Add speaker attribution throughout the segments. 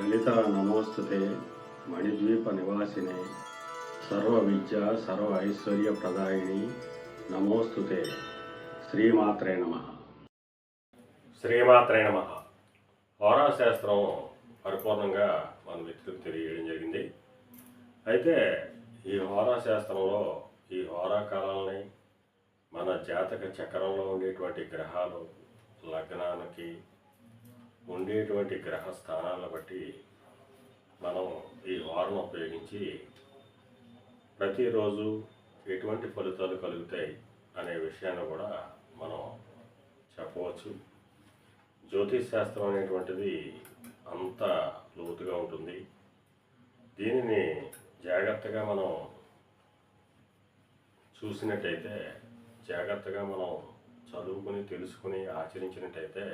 Speaker 1: లలిత నమోస్తుతే మణిద్వీప నివాసినే. సర్వ విద్య సర్వ ఐశ్వర్య ప్రదాయిని నమోస్తుతే. శ్రీమాత్రే నమ.
Speaker 2: శ్రీమాత్రే నమ. హోరాశాస్త్రం పరిపూర్ణంగా మన మిత్రులకు తెలియజేయడం జరిగింది. అయితే ఈ హోరాశాస్త్రంలో ఈ హోరా కాలాలని మన జాతక చక్రంలో ఉండేటువంటి గ్రహాలు లగ్నానికి ఉండేటువంటి గ్రహ స్థానాలను బట్టి మనం ఈ వారం ఉపయోగించి ప్రతిరోజు ఎటువంటి ఫలితాలు కలుగుతాయి అనే విషయాన్ని కూడా మనం చెప్పవచ్చు. జ్యోతిష్ శాస్త్రం అనేటువంటిది అంత లోతుగా ఉంటుంది. దీనిని జాగ్రత్తగా మనం చూసినట్టయితే జాగ్రత్తగా మనం చదువుకుని తెలుసుకుని ఆచరించినట్టయితే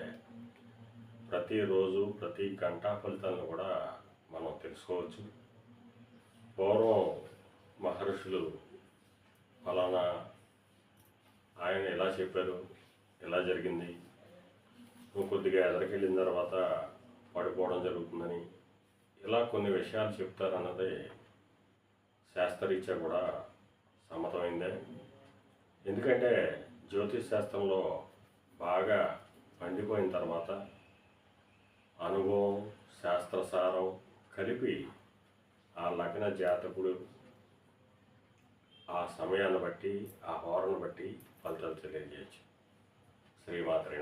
Speaker 2: ప్రతిరోజు ప్రతి గంట ఫలితాలను కూడా మనం తెలుసుకోవచ్చు. పూర్వం మహర్షులు ఫలానా ఆయన ఎలా చెప్పారు ఎలా జరిగింది? నువ్వు కొద్దిగా ఎదరికెళ్ళిన తర్వాత పడిపోవడం జరుగుతుందని ఇలా కొన్ని విషయాలు చెప్తారన్నది శాస్త్రరీత్యా కూడా సమ్మతమైందే. ఎందుకంటే జ్యోతిష్ శాస్త్రంలో బాగా పండిపోయిన తర్వాత అనుభవం శాస్త్రసారం కలిపి ఆ లగ్న జాతకుడు ఆ సమయాన్ని బట్టి ఆ హోరను బట్టి ఫలితాలు తెలియజేయచ్చు. శ్రీమాత్రి